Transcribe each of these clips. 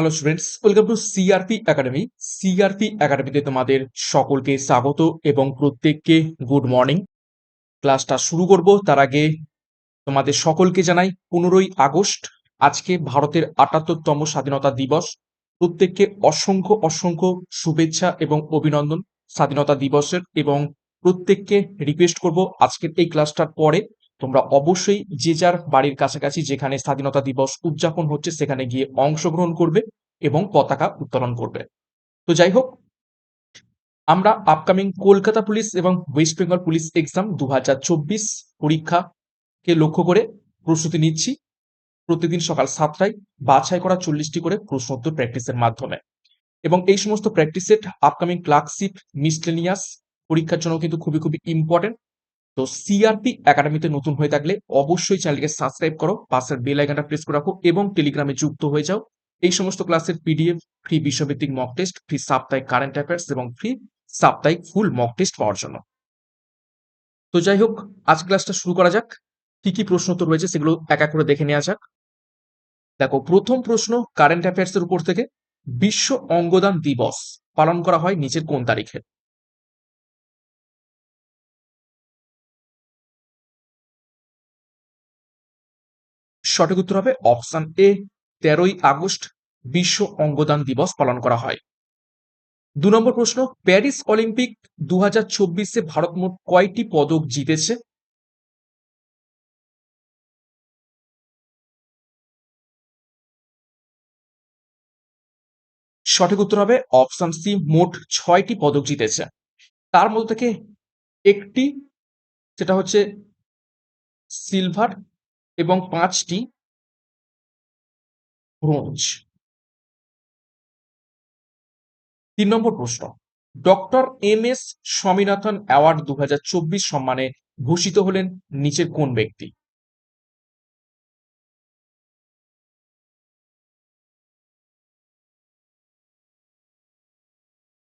Hello students welcome to CRP academy CRP একাডেমিতে তোমাদের সকলকে স্বাগত এবং প্রত্যেককে গুড মর্নিং ক্লাসটা শুরু করব। তার আগে তোমাদের সকলকে জানাই, পনেরোই আগস্ট, আজকে ভারতের আটাত্তরতম স্বাধীনতা দিবস। প্রত্যেককে অসংখ্য অসংখ্য শুভেচ্ছা এবং অভিনন্দন স্বাধীনতা দিবসের এবং প্রত্যেককে রিকোয়েস্ট করব আজকের এই ক্লাসটার পরে। তোমরা অবশ্যই যে যার বাড়ির কাছাকাছি যেখানে স্বাধীনতা দিবস উদযাপন হচ্ছে, সেখানে গিয়ে অংশগ্রহণ করবে এবং পতাকা উত্তোলন করবে। তো যাই হোক, আমরা আপকামিং কলকাতা পুলিশ এবং ওয়েস্ট বেঙ্গল পুলিশ এক্সাম দু পরীক্ষাকে লক্ষ্য করে প্রস্তুতি নিচ্ছি। প্রতিদিন সকাল সাতটায় বাছাই করা চল্লিশটি করে প্রশ্নোত্তর প্র্যাকটিসের মাধ্যমে। এবং এই সমস্ত practice set upcoming clerkship miscellaneous পরীক্ষার জন্য কিন্তু খুবই খুবই ইম্পর্টেন্ট তো সিআরপি একাডেমিতে নতুন হয়ে থাকলে অবশ্যই চ্যানেলকে সাবস্ক্রাইব করো, পাশের বেল আইকনটা প্রেস করে রাখো এবং টেলিগ্রামে যুক্ত হয়ে যাও। এই সমস্ত ক্লাসের পিডিএফ ফ্রি বিশ্বভিত্তিক মক টেস্ট ফ্রি সাপ্তাহিক কারেন্ট অ্যাফেয়ার্স এবং ফ্রি সাপ্তাহিক ফুল মক টেস্ট পাওয়ার জন্য। তো যাই হোক আজ ক্লাসটা শুরু করা যাক। কি কি প্রশ্ন তো রয়েছে সেগুলো এক এক করে দেখে নেওয়া যাক। দেখো, প্রথম প্রশ্ন কারেন্ট অ্যাফেয়ার্স এর উপর থেকে বিশ্ব অঙ্গদান দিবস পালন করা হয় নিচের কোন তারিখে? সঠিক উত্তর হবে অপশন এ, তেরোই আগস্ট বিশ্ব অঙ্গদান দিবস পালন করা হয়। দু নম্বর প্রশ্ন, প্যারিস অলিম্পিক দু হাজার চব্বিশে ভারত মোট কয়টি পদক জিতেছে? সঠিক উত্তর হবে অপশন সি, মোট ছয়টি পদক জিতেছে। তার মধ্যে থেকে একটি যেটা হচ্ছে সিলভার এবং পাঁচটি ব্রোঞ্জ। তিন নম্বর প্রশ্ন। Doctor M S Swaminathan award দুহাজার চব্বিশ সম্মানে ভূষিত হলেন নিচের কোন ব্যক্তি?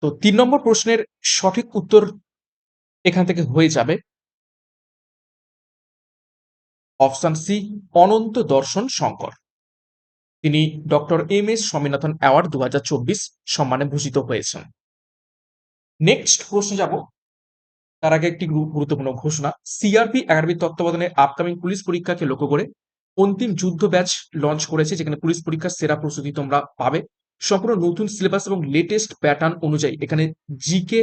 তো তিন নম্বর প্রশ্নের সঠিক উত্তর এখান থেকে হয়ে যাবে। অপশন সি, অনন্ত দর্শন শঙ্কর। তিনি doctor M S Swaminathan award দুহাজার চব্বিশ সম্মানে ভূষিত হয়েছেন। নেক্সট প্রশ্ন যাব। তার আগে একটি গুরুত্বপূর্ণ ঘোষণা। সিআরপি একাডেমির তত্ত্বাবধানে আপকামিং পুলিশ পরীক্ষাকে লক্ষ্য করে অন্তিম যুদ্ধ ব্যাচ লঞ্চ করেছে, যেখানে পুলিশ পরীক্ষার সেরা প্রস্তুতি তোমরা পাবে। সম্পূর্ণ নতুন সিলেবাস এবং লেটেস্ট প্যাটার্ন অনুযায়ী এখানে জিকে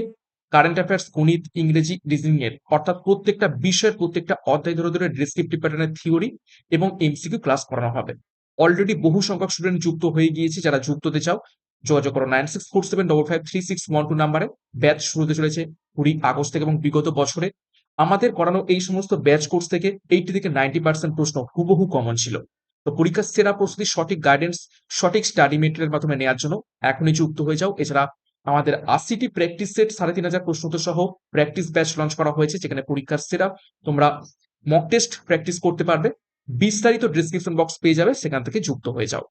কারেন্ট অ্যাফেয়ার্স গণিত, ইংরেজি রিজনিং এর, অর্থাৎ প্রত্যেকটা বিষয়ের প্রত্যেকটা অধ্যায় ধরে ধরে ডিসক্রিপটিভ প্যাটার্নের থিওরি এবং এমসিকিউ ক্লাস করানো হবে। অলরেডি বহু সংখ্যক স্টুডেন্ট যুক্ত হয়ে গিয়েছে, যারা যুক্ত হতে চাও, যোগাযোগ করো nine six four seven double five three six one two নাম্বারে। ব্যাচ শুরু হতে চলেছে কুড়ি আগস্ট থেকে এবং বিগত বছরে। আমাদের করানো এই সমস্ত ব্যাচ কোর্স থেকে এইটি থেকে নাইনটি পার্সেন্ট প্রশ্ন হুবহু কমন ছিল। তো পরীক্ষার সেরা প্রস্তুতি, সঠিক গাইডেন্স সঠিক স্টাডি মেটেরিয়ালের মাধ্যমে নেওয়ার জন্য এখনই যুক্ত হয়ে যাও। এছাড়া আমাদের আশিটি প্র্যাকটিস সেট সাড়ে তিন হাজার প্রশ্ন সহ প্র্যাকটিস ব্যাচ লঞ্চ করা হয়েছে, যেখানে পরীক্ষার সেরা তোমরা মক টেস্ট প্র্যাকটিস করতে পারবে। বিস্তারিত ডিসক্রিপশন বক্স পেয়ে যাবে, সেখান থেকে যুক্ত হয়ে যাও।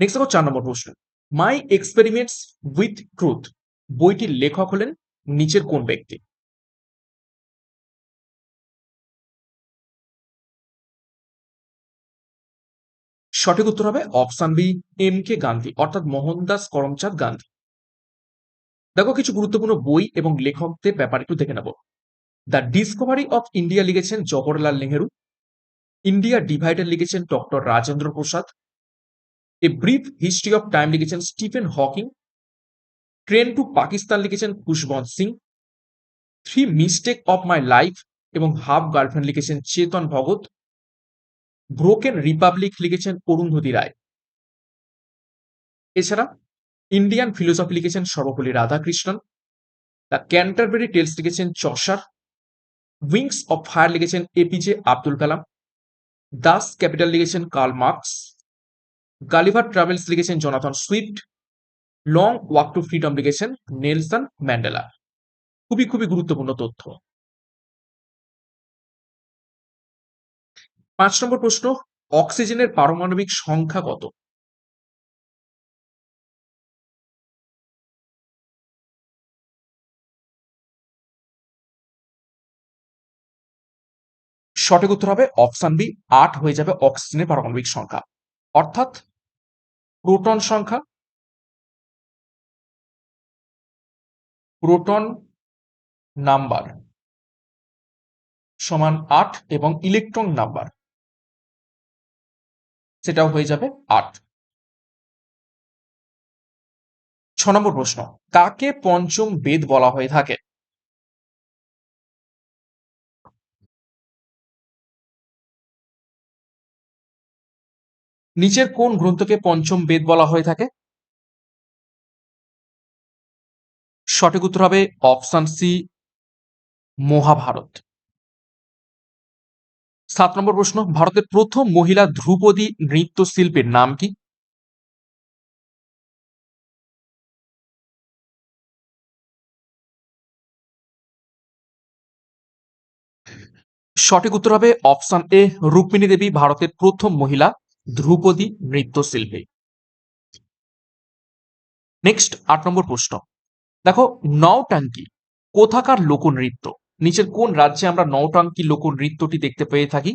নেক্সট চার নম্বর প্রশ্ন। মাই এক্সপেরিমেন্টস উইথ ট্রুথ বইটির লেখক হলেন নিচের কোন ব্যক্তি? সঠিক উত্তর হবে option B, M K Gandhi, অর্থাৎ মোহনদাস করমচাঁদ গান্ধী। দেখো কিছু গুরুত্বপূর্ণ বই এবং লেখকদের ব্যাপারে একটু দেখে নেব। দ্য ডিসকভারি অফ ইন্ডিয়া লিখেছেন জওহরলাল নেহেরু। ইন্ডিয়া ডিভাইডার লিখেছেন doctor Rajendra Prasad. A brief history of time লিখেছেন Stephen Hawking. Train to Pakistan লিখেছেন Khushwant Singh. Three mistake of my life এবং হাফ গার্লফ্রেন্ড লিখেছেন চেতন ভগত। ব্রোকেন রিপাবলিক লিখেছেন অরুন্ধতী রায়। এছাড়া ইন্ডিয়ান ফিলোসফি লিখেছেন Sarvepalli Radhakrishnan. The Canterbury tales লিখেছেন Chaucer wings of fire লিখেছেন APJ Abdul Kalam. Das Kapital লিখেছেন Karl Marx Gulliver travels লিখেছেন Jonathan Swift long walk to freedom লিখেছেন নেলসন ম্যান্ডেলা খুবই খুবই গুরুত্বপূর্ণ তথ্য। পাঁচ নম্বর প্রশ্ন, অক্সিজেনের পারমাণবিক সংখ্যা কত? সঠিক উত্তর হবে অপশন বি, আট হয়ে যাবে অক্সিজেনের পারমাণবিক সংখ্যা। অর্থাৎ প্রোটন সংখ্যা, প্রোটন নাম্বার সমান আট এবং ইলেকট্রন নাম্বার। সেটাও হয়ে যাবে আট। ছ নম্বর প্রশ্ন, কাকে পঞ্চম বেদ বলা হয়ে থাকে? নিচের কোন গ্রন্থকে পঞ্চম বেদ বলা হয়ে থাকে? সঠিক উত্তর হবে অপশন সি, মহাভারত। সাত নম্বর প্রশ্ন, ভারতের প্রথম মহিলা ধ্রুপদী নৃত্য নৃত্যশিল্পীর নাম কি? সঠিক উত্তর হবে অপশন এ, রুক্মিণী দেবী, ভারতের প্রথম মহিলা ধ্রুপদী নৃত্যশিল্পী। নেক্সট, আট নম্বর প্রশ্ন। দেখো, নওটাঙ্কি, কোথাকার লোকনৃত্য? নিচের কোন রাজ্যে আমরা নওটাঙ্কি লোকনৃত্যটি দেখতে পেয়ে থাকি?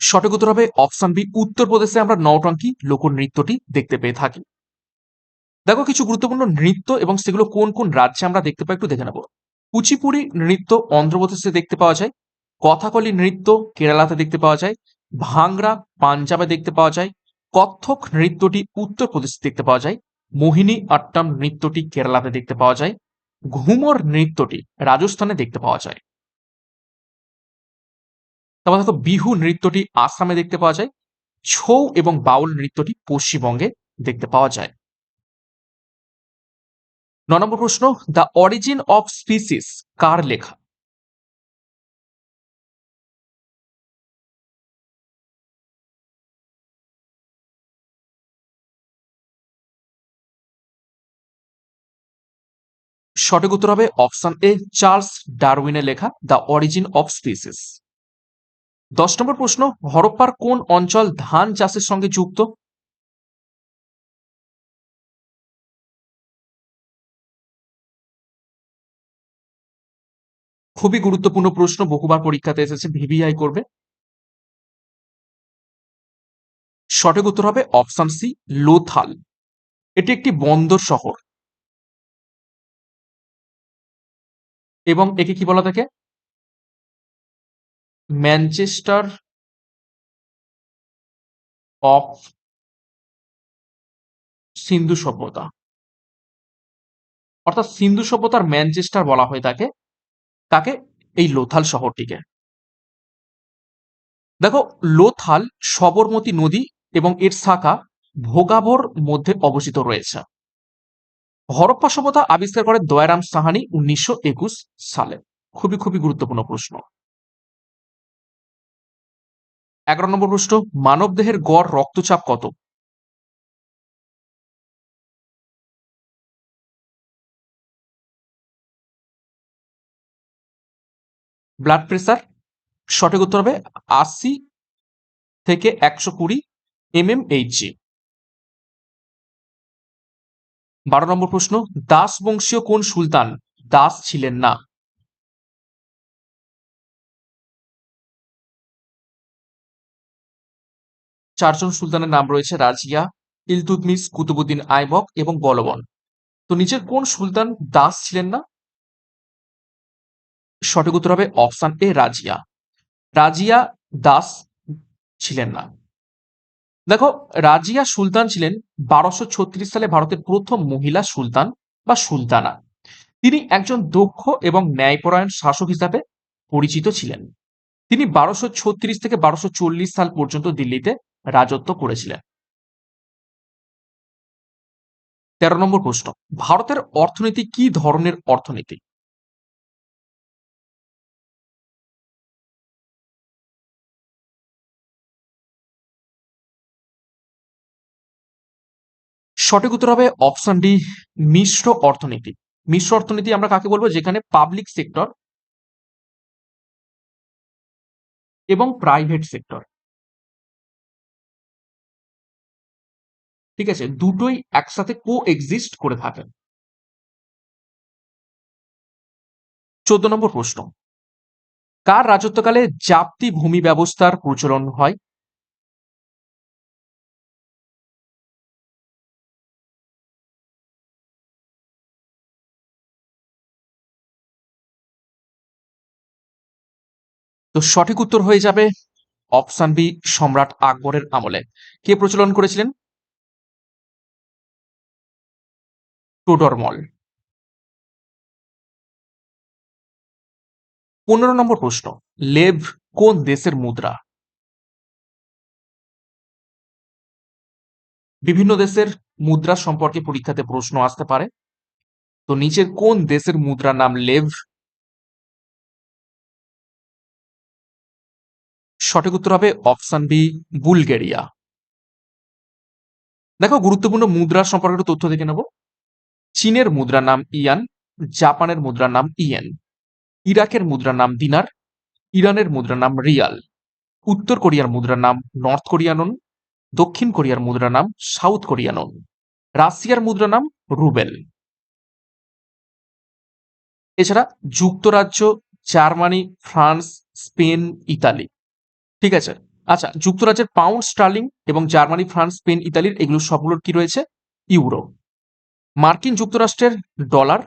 সঠিক উত্তর হবে অপশন বি উত্তরপ্রদেশে আমরা নওটাঙ্কি লোকনৃত্যটি দেখতে পেয়ে থাকি। দেখো কিছু গুরুত্বপূর্ণ নৃত্য এবং সেগুলো কোন কোন রাজ্যে আমরা দেখতে পাই একটু দেখে নেব। কুচিপুড়ি নৃত্য অন্ধ্রপ্রদেশে দেখতে পাওয়া যায়, কথাকলি নৃত্য কেরালাতে দেখতে পাওয়া যায় ভাংরা পাঞ্জাবে দেখতে পাওয়া যায় কত্থক নৃত্যটি উত্তরপ্রদেশে দেখতে পাওয়া যায়। মোহিনী আট্টাম নৃত্যটি কেরালাতে দেখতে পাওয়া যায়। ঘুমর নৃত্যটি রাজস্থানে দেখতে পাওয়া যায়। তারপর দেখো বিহু নৃত্যটি আসামে দেখতে পাওয়া যায়। ছৌ এবং বাউল নৃত্যটি পশ্চিমবঙ্গে দেখতে পাওয়া যায়। ন নম্বর প্রশ্ন, দ্য অরিজিন অফ স্পিসিস কার লেখা? সঠিক উত্তর হবে অপশন এ, চার্লস ডারউইনের লেখা দ্য অরিজিন অফ স্পিসিস। দশ নম্বর প্রশ্ন, হরপ্পার কোন অঞ্চল ধান চাষের সঙ্গে যুক্ত? খুবই গুরুত্বপূর্ণ প্রশ্ন, বহুবার পরীক্ষাতে এসেছে, ভিভিআই করবে। সঠিক উত্তর হবে অপশন সি, লোথাল। এটি একটি বন্দর শহর। এবং একে কি বলা থাকে? ম্যানচেস্টার অফ সিন্ধু সভ্যতা। অর্থাৎ সিন্ধু সভ্যতার ম্যানচেস্টার বলা হয়ে থাকে তাকে এই লোথাল শহরটিকে। দেখো, লোথাল, সবরমতী নদী এবং এর শাখা ভোগাভোর মধ্যে অবস্থিত রয়েছে। হরপ্পা সভ্যতা আবিষ্কার করে দয়ারাম সাহানি উনিশশো একুশ সালে। খুবই খুবই গুরুত্বপূর্ণ প্রশ্ন। এগারো নম্বর প্রশ্ন মানবদেহের গড় রক্তচাপ কত? ব্লাড প্রেসার, সঠিক উত্তর হবে আশি থেকে একশো কুড়ি এম এম এইচজি বারো নম্বর প্রশ্ন, দাস বংশীয় কোন সুলতান? দাস ছিলেন না। চারজন সুলতানের নাম রয়েছে রাজিয়া ইলতুতমিস কুতুবুদ্দিন আইবক এবং বলবন। তো নিচের কোন সুলতান দাস ছিলেন না? সঠিক উত্তর হবে অপশন এ, রাজিয়া। রাজিয়া দাস ছিলেন না। দেখো, রাজিয়া সুলতান ছিলেন বারোশো ছত্রিশ সালে ভারতের প্রথম মহিলা সুলতান বা সুলতানা। তিনি একজন দক্ষ এবং ন্যায়পরায়ণ শাসক হিসাবে পরিচিত ছিলেন। তিনি বারোশো ছত্রিশ থেকে বারোশো চল্লিশ সাল পর্যন্ত দিল্লিতে রাজত্ব করেছিলেন। তেরো নম্বর প্রশ্ন, ভারতের অর্থনীতি কি ধরনের অর্থনীতি? সঠিক উত্তর হবে অপশন ডি মিশ্র অর্থনীতি। মিশ্র অর্থনীতি আমরা কাকে বলব? যেখানে পাবলিক সেক্টর এবং প্রাইভেট সেক্টর ঠিক আছে? দুটোই একসাথে কো এক্সিস্ট করে থাকেন। চোদ্দ নম্বর প্রশ্ন। কার রাজত্বকালে জাপ্তি ভূমি ব্যবস্থার প্রচলন হয়? তো সঠিক উত্তর হয়ে যাবে অপশন বি, সম্রাট আকবরের আমলে। কে প্রচলন করেছিলেন? টোডরমল পনেরো নম্বর প্রশ্ন, লেভ কোন দেশের মুদ্রা? বিভিন্ন দেশের মুদ্রা সম্পর্কে পরীক্ষাতে প্রশ্ন আসতে পারে। তো নিচের কোন দেশের মুদ্রার নাম লেভ? সঠিক উত্তর হবে অপশন বি, বুলগেরিয়া। দেখো, গুরুত্বপূর্ণ মুদ্রা সম্পর্কে একটু তথ্য দেখে নেব। চীনের মুদ্রার নাম ইয়ান, জাপানের মুদ্রার নাম ইয়েন, ইরাকের মুদ্রার নাম দিনার, ইরানের মুদ্রার নাম রিয়াল, উত্তর কোরিয়ার মুদ্রার নাম নর্থ কোরিয়ানন দক্ষিণ কোরিয়ার মুদ্রার নাম সাউথ কোরিয়ানন রাশিয়ার মুদ্রার নাম রুবেল। এছাড়া যুক্তরাজ্য, জার্মানি, ফ্রান্স, স্পেন, ইতালি। ঠিক আছে? আচ্ছা যুক্তরাজ্যের পাউন্ড স্টার্লিং এবং জার্মানি, ফ্রান্স, স্পেন, ইতালির এগুলো সবগুলোর কি রয়েছে? ইউরো। মার্কিন যুক্তরাষ্ট্রের ডলার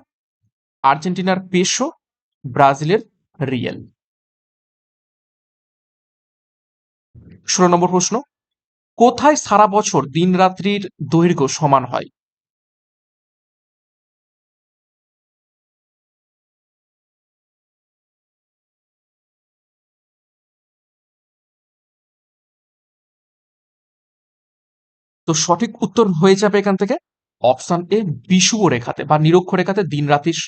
আর্জেন্টিনার পেশো ব্রাজিলের রিয়েল ষোলো নম্বর প্রশ্ন, কোথায় সারা বছর দিন রাত্রির দৈর্ঘ্য সমান হয়? তো সঠিক উত্তর হয়ে যাবে এখান থেকে অপশন এ বিষুব রেখাতে বা নিরক্ষ রেখাতে দিন রাতির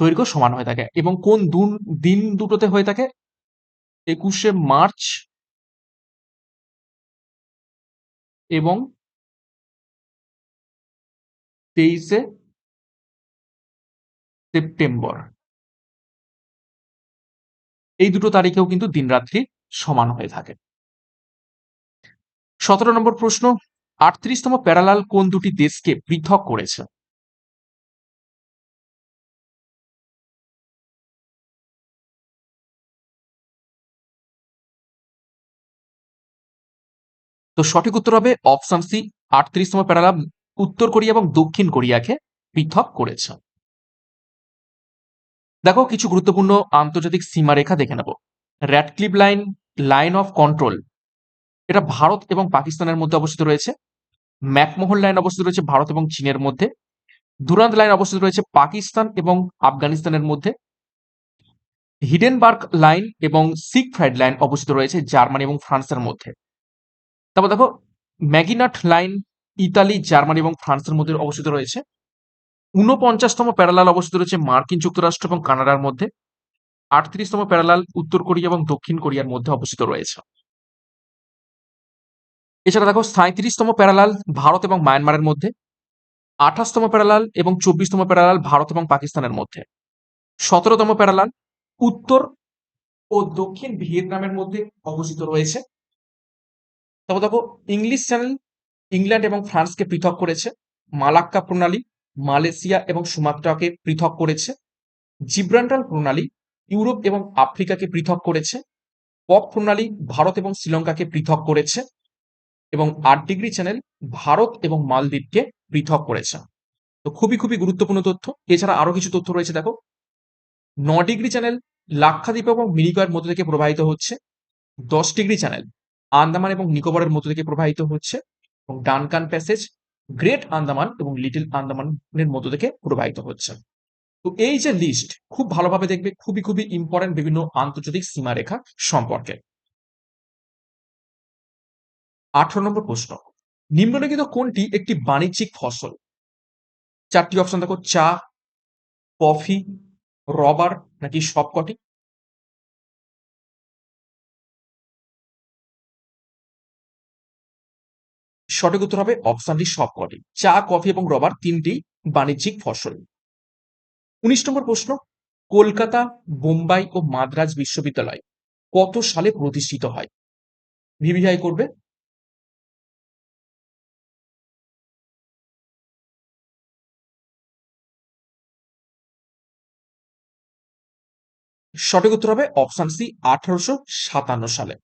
দৈর্ঘ্য সমান হয়ে থাকে এবং কোন দিন দুটোতে হয়ে থাকে? একুশে মার্চ এবং তেইশে সেপ্টেম্বর। এই দুটো তারিখেও কিন্তু দিন রাত্রি সমান হয়ে থাকে। সতেরো নম্বর প্রশ্ন আটত্রিশতম প্যারালাল কোন দুটি দেশকে পৃথক করেছে? তো সঠিক উত্তর হবে অপশন সি, আটত্রিশতম প্যারালাল উত্তর কোরিয়া এবং দক্ষিণ কোরিয়াকে পৃথক করেছে। দেখো কিছু গুরুত্বপূর্ণ আন্তর্জাতিক সীমারেখা দেখে নেব। Radcliffe line line of control এটা ভারত এবং পাকিস্তানের মধ্যে অবস্থিত রয়েছে। ম্যাকমোহন লাইন অবস্থিত রয়েছে ভারত এবং চীনের মধ্যে। দুরান্ত লাইন অবস্থিত রয়েছে পাকিস্তান এবং আফগানিস্তানের মধ্যে। হিডেনবার্গ লাইন এবং সিক ফ্রাইড লাইন অবস্থিত রয়েছে জার্মানি এবং ফ্রান্সের মধ্যে। তারপর দেখো, ম্যাগিনাট লাইন ইতালি, জার্মানি এবং ফ্রান্সের মধ্যে অবস্থিত রয়েছে। ঊনপঞ্চাশতম প্যারালাল অবস্থিত রয়েছে মার্কিন যুক্তরাষ্ট্র এবং কানাডার মধ্যে। আটত্রিশতম প্যারালাল উত্তর কোরিয়া এবং দক্ষিণ কোরিয়ার মধ্যে অবস্থিত রয়েছে। এছাড়া দেখো সাঁত্রিশতম প্যারালাল ভারত এবং মায়ানমারের মধ্যে, আঠাশতম প্যারালাল এবং চব্বিশতম প্যারালাল ভারত এবং পাকিস্তানের মধ্যে, সতেরোতম প্যারালাল উত্তর ও দক্ষিণ ভিয়েতনামের মধ্যে অবস্থিত রয়েছে। তবে দেখো ইংলিশ চ্যানেল ইংল্যান্ড এবং ফ্রান্সকে পৃথক করেছে, মালাক্কা প্রণালী, মালয়েশিয়া এবং সুমাত্রাকে পৃথক করেছে জিব্রান্টাল প্রণালী ইউরোপ এবং আফ্রিকাকে পৃথক করেছে, পপ প্রণালী ভারত এবং শ্রীলঙ্কাকে পৃথক করেছে এবং আট ডিগ্রি চ্যানেল ভারত এবং মালদ্বীপকে পৃথক করেছে। তো খুবই খুবই গুরুত্বপূর্ণ তথ্য। এছাড়া আরও কিছু তথ্য রয়েছে, দেখো। ন ডিগ্রি চ্যানেল লাক্ষাদ্বীপ এবং মিনিকয়ের মধ্যে থেকে প্রবাহিত হচ্ছে। দশ ডিগ্রি চ্যানেল আন্দামান এবং নিকোবরের মধ্যে থেকে প্রবাহিত হচ্ছে। এবং ডানকান প্যাসেজ, গ্রেট আন্দামান এবং লিটল আন্দামানের মধ্য থেকে প্রবাহিত হচ্ছে। তো এই যে লিস্ট, খুব ভালোভাবে দেখবে, খুবই খুবই ইম্পর্টেন্ট বিভিন্ন আন্তর্জাতিক সীমারেখা সম্পর্কে। আঠারো নম্বর প্রশ্ন। নিম্নলিখিত কোনটি একটি বাণিজ্যিক ফসল? চারটি অপশন দেখো, চা, কফি, রবার নাকি সবকটি? সঠিক উত্তর হবে অপশন ডি সবকটি। চা, কফি এবং রবার তিনটি বাণিজ্যিক ফসল। উনিশ নম্বর প্রশ্ন, কলকাতা, বোম্বাই ও মাদ্রাজ বিশ্ববিদ্যালয় কত সালে প্রতিষ্ঠিত হয়? ভিভিআই করবে। সঠিক উত্তর হবে অপশন সি আঠারোশো সাতান্ন সালে।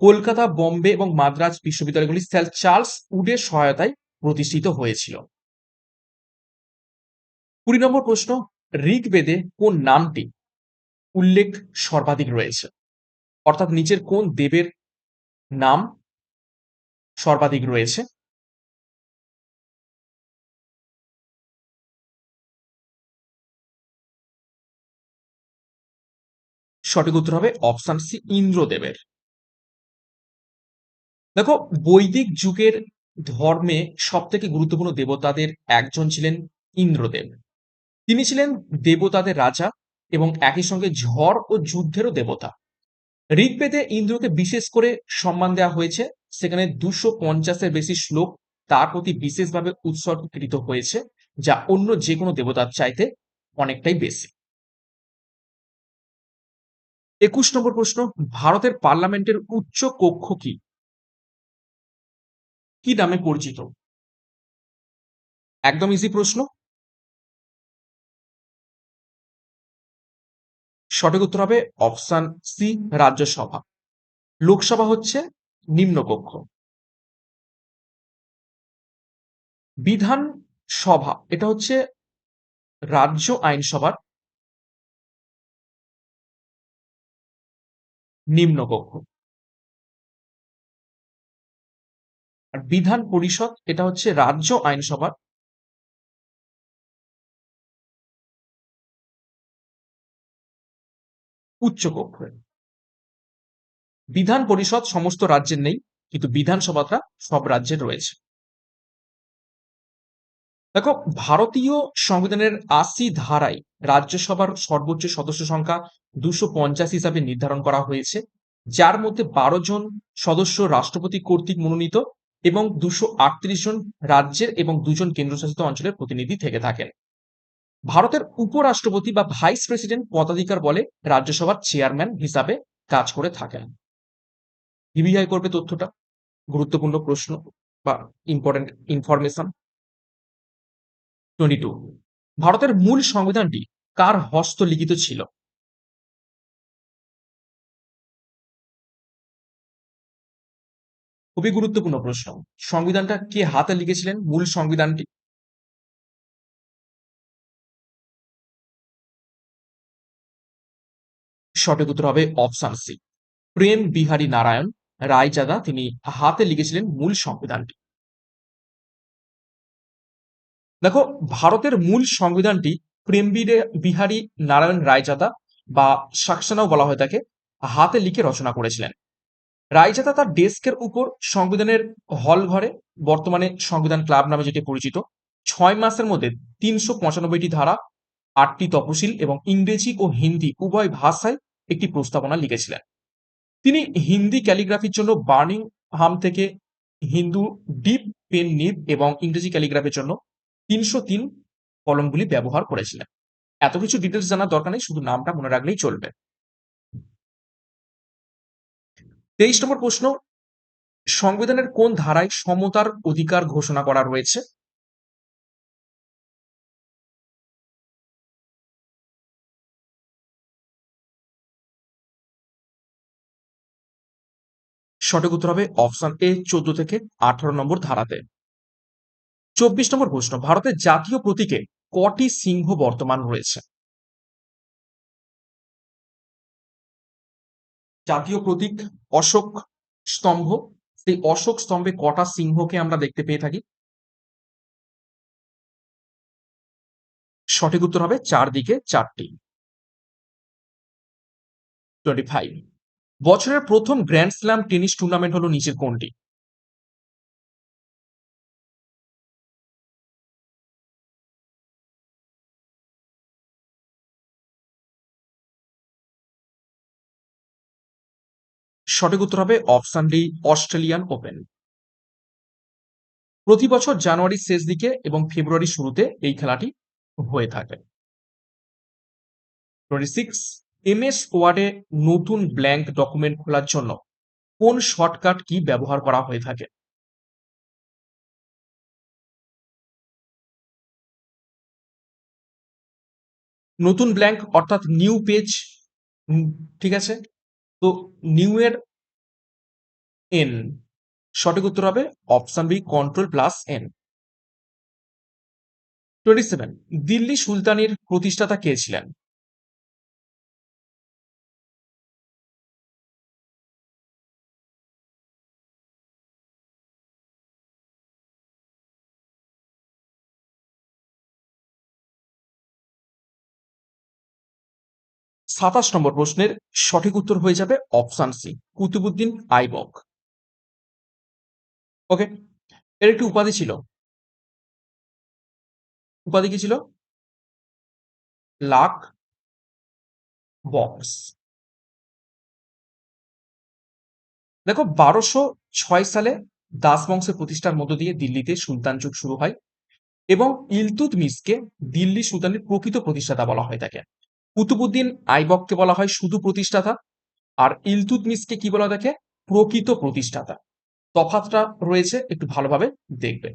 কলকাতা, বম্বে এবং মাদ্রাজ বিশ্ববিদ্যালয়গুলি স্যার চার্লস উডের সহায়তায় প্রতিষ্ঠিত হয়েছিল। কুড়ি নম্বর প্রশ্ন, ঋগ্বেদে কোন নামটি উল্লেখ সর্বাধিক রয়েছে? অর্থাৎ নিচের কোন দেবের নাম সর্বাধিক রয়েছে? সঠিক উত্তর হবে অপশন সি ইন্দ্রদেবের। দেখো, বৈদিক যুগের ধর্মে সব থেকে গুরুত্বপূর্ণ দেবতাদের একজন ছিলেন ইন্দ্রদেব। তিনি ছিলেন দেবতাদের রাজা এবং একই সঙ্গে ঝড় ও যুদ্ধেরও দেবতা। ঋগ্বেদে ইন্দ্রকে বিশেষ করে সম্মান দেওয়া হয়েছে। সেখানে দুশো পঞ্চাশের বেশি শ্লোক তার প্রতি বিশেষভাবে উৎসর্গীকৃত হয়েছে, যা অন্য যে কোনো দেবতার চাইতে অনেকটাই বেশি। একুশ নম্বর প্রশ্ন, ভারতের পার্লামেন্টের উচ্চ কক্ষ কি? কি নামে পরিচিত? একদম ইজি প্রশ্ন। সঠিক উত্তর হবে অপশন সি, রাজ্যসভা। লোকসভা হচ্ছে নিম্নকক্ষ। বিধান সভা এটা হচ্ছে রাজ্য আইনসভার নিম্নকক্ষ আর বিধান পরিষদ, এটা হচ্ছে রাজ্য আইনসভার উচ্চকক্ষ বিধান পরিষদ সমস্ত রাজ্যের নেই, কিন্তু বিধানসভাটা সব রাজ্যের রয়েছে। দেখো, ভারতীয় সংবিধানের আশি ধারায় রাজ্যসভার সর্বোচ্চ সদস্য সংখ্যা দুশো পঞ্চাশ হিসাবে নির্ধারণ করা হয়েছে, যার মধ্যে বারো জন সদস্য রাষ্ট্রপতি কর্তৃক মনোনীত এবং দুশো আটত্রিশ জন রাজ্যের এবং দুজন কেন্দ্রশাসিত অঞ্চলের প্রতিনিধি থেকে থাকেন। ভারতের উপরাষ্ট্রপতি বা ভাইস প্রেসিডেন্ট পদাধিকার বলে রাজ্যসভার চেয়ারম্যান হিসাবে কাজ করে থাকেন। ভিভিআই করবে তথ্যটা? গুরুত্বপূর্ণ প্রশ্ন বা ইম্পর্টেন্ট ইনফরমেশন টোয়েন্টি টু ভারতের মূল সংবিধানটি কার হস্তলিখিত ছিল? খুবই গুরুত্বপূর্ণ প্রশ্ন। সংবিধানটা কে হাতে লিখেছিলেন? মূল সংবিধানটি? সঠিক উত্তর হবে অপশন সি। প্রেম বিহারী নারায়ণ রায়জাদা তিনি হাতে লিখেছিলেন মূল সংবিধানটি। দেখো, ভারতের মূল সংবিধানটি প্রেম বিহারী নারায়ণ রায়জাদা বা সাকসানাও বলা হয় তাকে হাতে লিখে রচনা করেছিলেন। রায়জাদা তার ডেস্কের উপর সংবিধানের হল ঘরে, বর্তমানে সংবিধান ক্লাব নামে যেটি পরিচিত, ছয় মাসের মধ্যে তিনশো পঁচানব্বইটি ধারা, আটটি তপশিল এবং ইংরেজি ও হিন্দি উভয় ভাষায় একটি প্রস্তাবনা লিখেছিলেন। তিনি হিন্দি ক্যালিগ্রাফির জন্য বার্নিং হাম থেকে হিন্দু ডিপ পেন নিপ এবং ইংরেজি ক্যালিগ্রাফির জন্য তিনশো তিন কলমগুলি ব্যবহার করেছিলেন। এত কিছু ডিটেলস জানার দরকার নেই, শুধু নামটা মনে রাখলেই চলবে। তেইশ নম্বর প্রশ্ন, সংবিধানের কোন ধারায় সমতার অধিকার ঘোষণা করা রয়েছে? সঠিক উত্তর হবে অপশন এ, চোদ্দ থেকে আঠারো নম্বর ধারাতে। চব্বিশ নম্বর প্রশ্ন, ভারতের জাতীয় প্রতীকে কটি সিংহ বর্তমান রয়েছে? জাতীয় প্রতীক অশোক স্তম্ভ। সেই অশোক স্তম্ভে কটা সিংহকে আমরা দেখতে পেয়ে থাকি? সঠিক উত্তর হবে চারদিকে চারটি। টোয়েন্টি ফাইভ বছরের প্রথম গ্র্যান্ড স্ল্যাম টেনিস টুর্নামেন্ট হলো নিচের কোনটি? সঠিক উত্তর হবে অপশন ডি, অস্ট্রেলিয়ান ওপেন। প্রতি বছর জানুয়ারির শেষ দিকে এবং ফেব্রুয়ারি শুরুতে এই খেলাটি হয়ে থাকে। টোয়েন্টি সিক্স ওয়ার্ডে নতুন ব্ল্যাঙ্ক ডকুমেন্ট খোলার জন্য কোন শর্টকাট কি ব্যবহার করা হয়ে থাকে? নতুন ব্ল্যাঙ্ক অর্থাৎ নিউ পেজ, ঠিক আছে? তো নিউ এর এন সঠিক উত্তর হবে option B control plus N twenty seven Delhi সুলতানির প্রতিষ্ঠাতা কে ছিলেন? সাতাশ নম্বর প্রশ্নের সঠিক উত্তর হয়ে যাবে option C Qutbuddin Aibak. Okay এর একটি উপাধি ছিল। উপাধি কি ছিল? লাখ বক্স দেখো, বারোশো ছয় সালে দাস বংশের প্রতিষ্ঠার মধ্য দিয়ে দিল্লিতে সুলতান যুগ শুরু হয় এবং ইলতুতমিশকে দিল্লি সুলতানের প্রকৃত প্রতিষ্ঠাতা বলা হয় তাকে। কুতুবুদ্দিন আইবককে বলা হয় শুধু প্রতিষ্ঠাতা আর ইলতুতমিশকে কি বলা থাকে প্রকৃত প্রতিষ্ঠাতা। তফাতটা রয়েছে, একটু ভালোভাবে দেখবেন।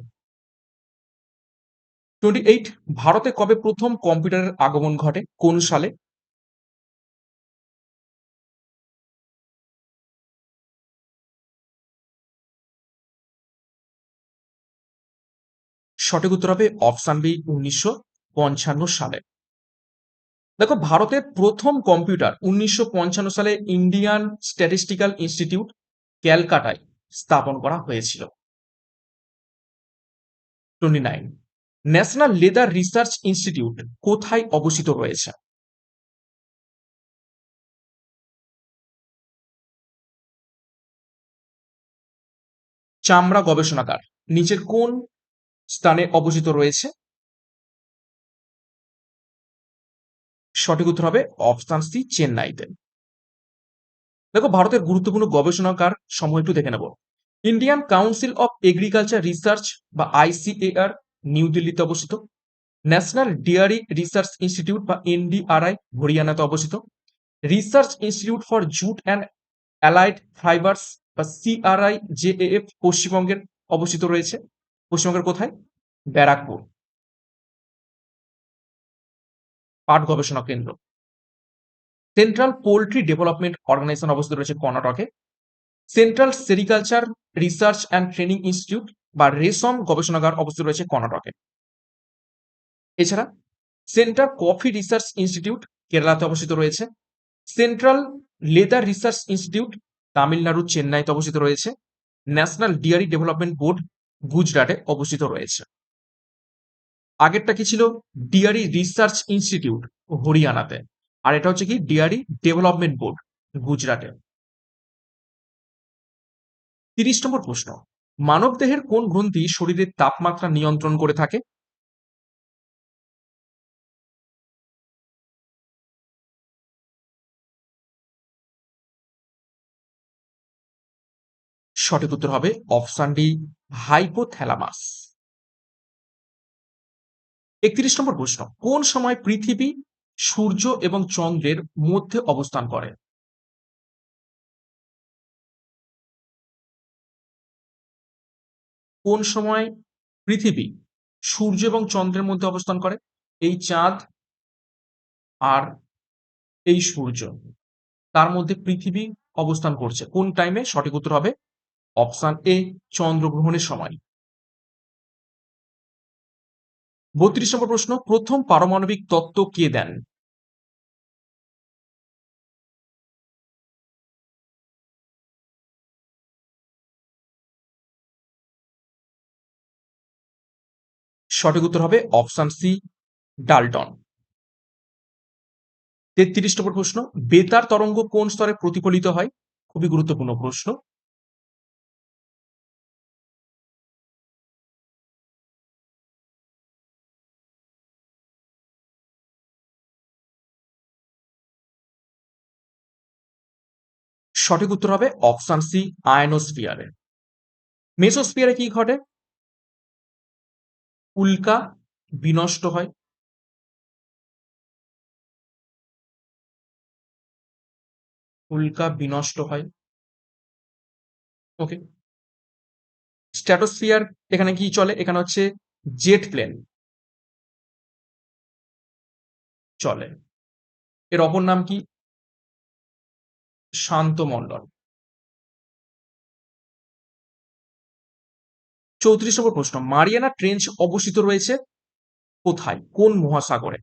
টোয়েন্টি এইট ভারতে কবে প্রথম কম্পিউটারের আগমন ঘটে? কোন সালে? সঠিক উত্তর হবে অপশন বি উনিশশো পঞ্চান্ন সালে। দেখো ভারতের প্রথম কম্পিউটার উনিশশো পঞ্চান্ন সালে ইন্ডিয়ান স্ট্যাটিস্টিক্যাল ইনস্টিটিউট ক্যালকাটায়। স্থাপন করা হয়েছিল। Twenty nine national leather research institute কোথায় অবস্থিত রয়েছে? চামড়া গবেষণাগার, নিচের কোন স্থানে অবস্থিত রয়েছে? সঠিক উত্তর হবে অপশন সি, চেন্নাইতে। দেখো, ভারতের গুরুত্বপূর্ণ গবেষণাকার সময় একটু দেখে নেব। Indian council of agriculture research বা আইসিএআর নিউ দিল্লিতে অবস্থিত। ন্যাশনাল ডেয়ারি রিসার্চ ইনস্টিটিউট বা এনডিআরআই হরিয়ানাতে অবস্থিত। Research institute for jute and allied fibres বা সিআরআই জেএএফ পশ্চিমবঙ্গের অবস্থিত রয়েছে। পশ্চিমবঙ্গের কোথায়? ব্যারাকপুর। পাট গবেষণা কেন্দ্র। সেন্ট্রাল পোল্ট্রি ডেভেলপমেন্ট অর্গানাইজেশন অবস্থিত রয়েছে কর্ণাটকে। Central sericulture research and training institute বা রেশম গবেষণাগার অবস্থিত রয়েছে কর্ণাটকে। এছাড়া সেন্ট্রাল কফি রিসার্চ ইনস্টিটিউট কেরালাতে অবস্থিত রয়েছে। Central leather research institute Tamil Nadu চেন্নাইতে অবস্থিত রয়েছে। ন্যাশনাল ডিয়ারি ডেভেলপমেন্ট বোর্ড গুজরাটে অবস্থিত রয়েছে। আগেরটা কি ছিল? ডিয়ারি রিসার্চ ইনস্টিটিউট হরিয়ানাতে। আর এটা হচ্ছে কি ডিয়ারি ডেভেলপমেন্ট বোর্ড গুজরাটে। তিরিশ নম্বর প্রশ্ন মানবদেহের কোন গ্রন্থি শরীরের তাপমাত্রা নিয়ন্ত্রণ করে থাকে? সঠিক উত্তর হবে অপশন ডি, হাইপোথ্যালামাস। একত্রিশ নম্বর প্রশ্ন, কোন সময় পৃথিবী সূর্য এবং চন্দ্রের মধ্যে অবস্থান করে। কোন সময়? পৃথিবী। সূর্য এবং চন্দ্রের মধ্যে অবস্থান করে। এই চাঁদ আর এই সূর্য। তার মধ্যে পৃথিবী অবস্থান করছে। কোন টাইমে সঠিক উত্তর হবে অপশন এ চন্দ্রগ্রহণের সময়। বত্রিশ নম্বর প্রশ্ন, প্রথম পারমাণবিক তত্ত্ব কে দেন? সঠিক উত্তর হবে অপশন সি, ডালটন। তেত্রিশ নম্বর প্রশ্ন, বেতার তরঙ্গ কোন স্তরে প্রতিফলিত হয়? খুবই গুরুত্বপূর্ণ প্রশ্ন। সঠিক উত্তর হবে অপশন সি, আয়নোস্ফিয়ারে। মেসোস্ফিয়ারে কি ঘটে? উল্কা বিনষ্ট হয়। উল্কা বিনষ্ট হয়। ওকে স্ট্র্যাটোস্ফিয়ার এখানে কি চলে? এখানে হচ্ছে জেট প্লেন। চলে। এর অপর নাম কি? শান্ত মণ্ডল। চৌত্রিশ নম্বর প্রশ্ন, মারিয়ানা ট্রেঞ্চ অবস্থিত রয়েছে? কোথায়? কোন মহাসাগরে?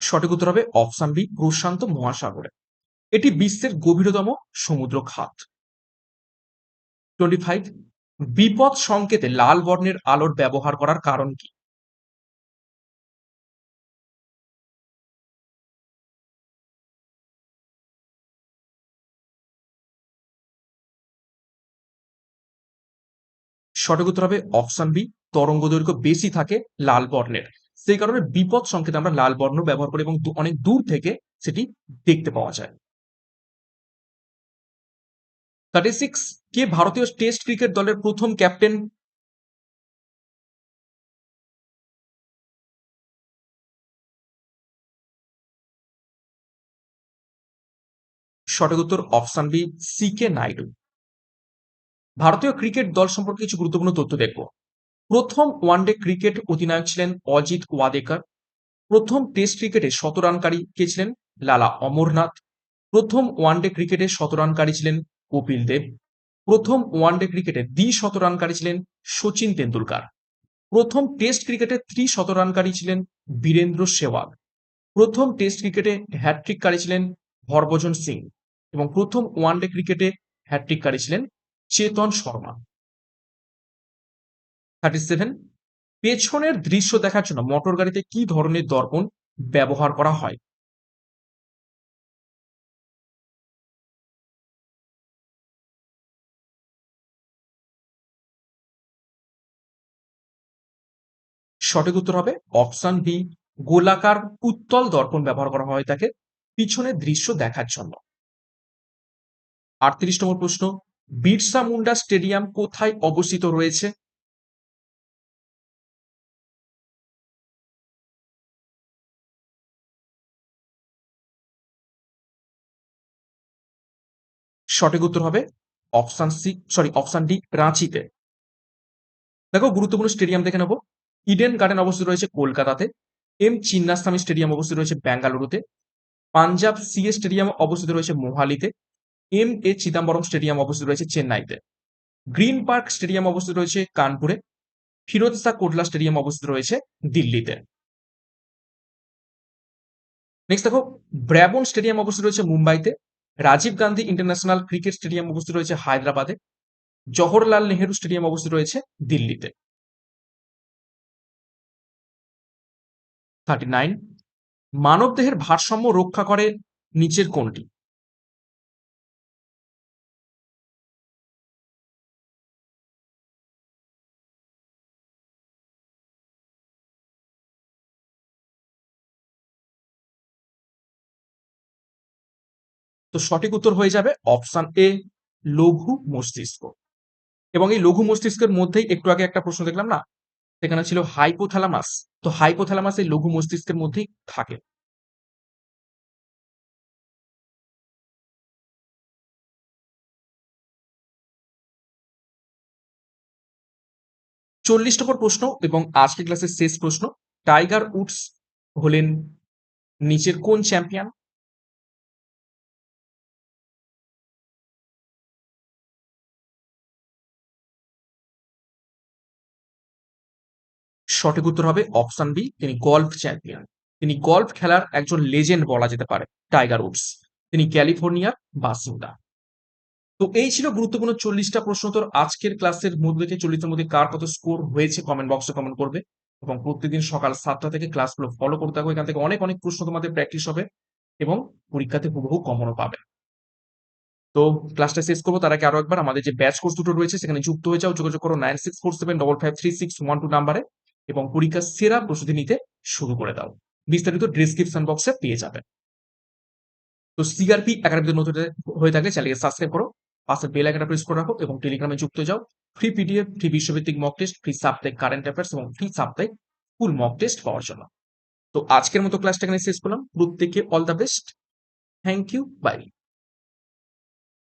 সঠিক উত্তর হবে অপশন বি, প্রশান্ত মহাসাগরে। এটি বিশ্বের গভীরতম সমুদ্র খাত। টোয়েন্টি ফাইভ বিপদ সংকেতে লাল বর্ণের আলোর ব্যবহার করার কারণ কি? সঠিক উত্তর হবে অপশন বি, তরঙ্গ দৈর্ঘ্য বেশি থাকে লাল বর্ণের। সেই কারণে বিপদ সংকেত আমরা লাল বর্ণ ব্যবহার করি এবং অনেক দূর থেকে সেটি দেখতে পাওয়া যায়। থার্টি সিক্স কে ভারতীয় টেস্ট ক্রিকেট দলের প্রথম ক্যাপ্টেন সঠিক উত্তর option B C K Naidu ভারতীয় ক্রিকেট দল সম্পর্কে কিছু গুরুত্বপূর্ণ তথ্য দেখব। প্রথম ওয়ানডে ক্রিকেট অধিনায়ক ছিলেন অজিত ওয়াদেকার। প্রথম টেস্ট ক্রিকেটে শতরানকারী কে ছিলেন? লালা অমরনাথ। প্রথম ওয়ানডে ক্রিকেটে শতরানকারী ছিলেন কপিল দেব। প্রথম ওয়ানডে ক্রিকেটে দ্বি শতরানকারী ছিলেন সচিন তেন্ডুলকার। প্রথম টেস্ট ক্রিকেটে ত্রি শতরানকারী ছিলেন বীরেন্দ্র সেওয়াগ প্রথম টেস্ট ক্রিকেটে হ্যাট্রিককারী ছিলেন হরভজন সিং এবং প্রথম ওয়ানডে ক্রিকেটে হ্যাট্রিককারী ছিলেন চেতন শর্মা। থার্টি সেভেন, পেছনের দৃশ্য দেখার জন্য মোটর গাড়িতে কি ধরনের দর্পণ ব্যবহার করা হয়? সঠিক উত্তর হবে অপশন বি গোলাকার উত্তল দর্পণ ব্যবহার করা হয় তাকে পিছনের দৃশ্য দেখার জন্য। আটত্রিশ নম্বর প্রশ্ন, বিরসা মুন্ডা স্টেডিয়াম কোথায় অবস্থিত রয়েছে? সঠিক উত্তর হবে option C sorry option D রাঁচিতে। দেখো, গুরুত্বপূর্ণ স্টেডিয়াম দেখে নেব। ইডেন গার্ডেন অবস্থিত রয়েছে কলকাতাতে, এম চিন্নাস্বামী স্টেডিয়াম অবস্থিত রয়েছে বেঙ্গালুরুতে পাঞ্জাব সিএ স্টেডিয়াম অবস্থিত রয়েছে মোহালিতে, এম এ চিদাম্বরম স্টেডিয়াম অবস্থিত রয়েছে চেন্নাইতে। গ্রিন পার্ক স্টেডিয়াম অবস্থিত রয়েছে কানপুরে ফিরোজ শাহ কোটলা স্টেডিয়াম অবস্থিত রয়েছে দিল্লিতে। নেক্সট দেখো ব্র্যাবন স্টেডিয়াম অবস্থিত রয়েছে মুম্বাইতে, Rajiv Gandhi international cricket stadium অবস্থিত রয়েছে হায়দ্রাবাদে, জওহরলাল নেহেরু স্টেডিয়াম অবস্থিত রয়েছে দিল্লিতে। থার্টি নাইন মানবদেহের ভারসাম্য রক্ষা করে নিচের কোনটি? তো সঠিক উত্তর হয়ে যাবে অপশান এ লঘু মস্তিষ্ক। এবং এই লঘু মস্তিষ্কের মধ্যেই একটু আগে একটা প্রশ্ন দেখলাম না? সেখানে ছিল হাইপোথ্যালামাস। তো হাইপোথ্যালামাস এই লঘু মস্তিষ্কের মধ্যেই থাকে। চল্লিশ নম্বর প্রশ্ন এবং আজকে ক্লাসের শেষ প্রশ্ন, টাইগার উডস হলেন নিচের কোন চ্যাম্পিয়ন? সঠিক উত্তর হবে অপশন বি তিনি গল্ফ চ্যাম্পিয়ন তিনি গল্ফ খেলার একজন লেজেন্ড বলা যেতে পারে টাইগার উডস তিনি ক্যালিফোর্নিয়ার বাসিন্দা তো এই ছিল গুরুত্বপূর্ণ চল্লিশটা প্রশ্ন তোর আজকের ক্লাসের মধ্যে থেকে চল্লিশের মধ্যে কার কত স্কোর হয়েছে কমেন্ট বক্সে কমেন্ট করবে এবং প্রত্যেকদিন সকাল সাতটা থেকে ক্লাসগুলো ফলো করতে হবে এখান থেকে অনেক অনেক প্রশ্ন তোমাদের প্র্যাকটিস হবে এবং পরীক্ষাতে হুবহু কমনও পাবে। তো ক্লাসটা শেষ করব। তার আগে আরও একবার, আমাদের যে ব্যাচ কোর্স দুটো রয়েছে, সেখানে যুক্ত হয়ে যাও। যোগাযোগ করো nine six four seven double five three six one two নাম্বারে এবং পরীক্ষার সেরা প্রস্তুতি নিতে শুরু করে দাও। বিস্তারিত ডিসক্রিপশন বক্সে পেয়ে যাবে। তো সিআরপি একাডেমিতে নতুন হয়ে থাকলে চ্যানেলকে সাবস্ক্রাইব করো, পাশে বেল আইকনটা প্রেস করে রাখো এবং টেলিগ্রামে যুক্ত যাও। ফ্রি পিডিএফ ফ্রি বিশ্বভিত্তিক মক টেস্ট ফ্রি সাপ্তাহিক কারেন্ট অ্যাফেয়ার্স এবং ফ্রি সাপ্তাহিক ফুল মক টেস্ট পাওয়ার জন্য। তো আজকের মতো ক্লাসটা এখানে শেষ করলাম। প্রত্যেকে all the best thank you bye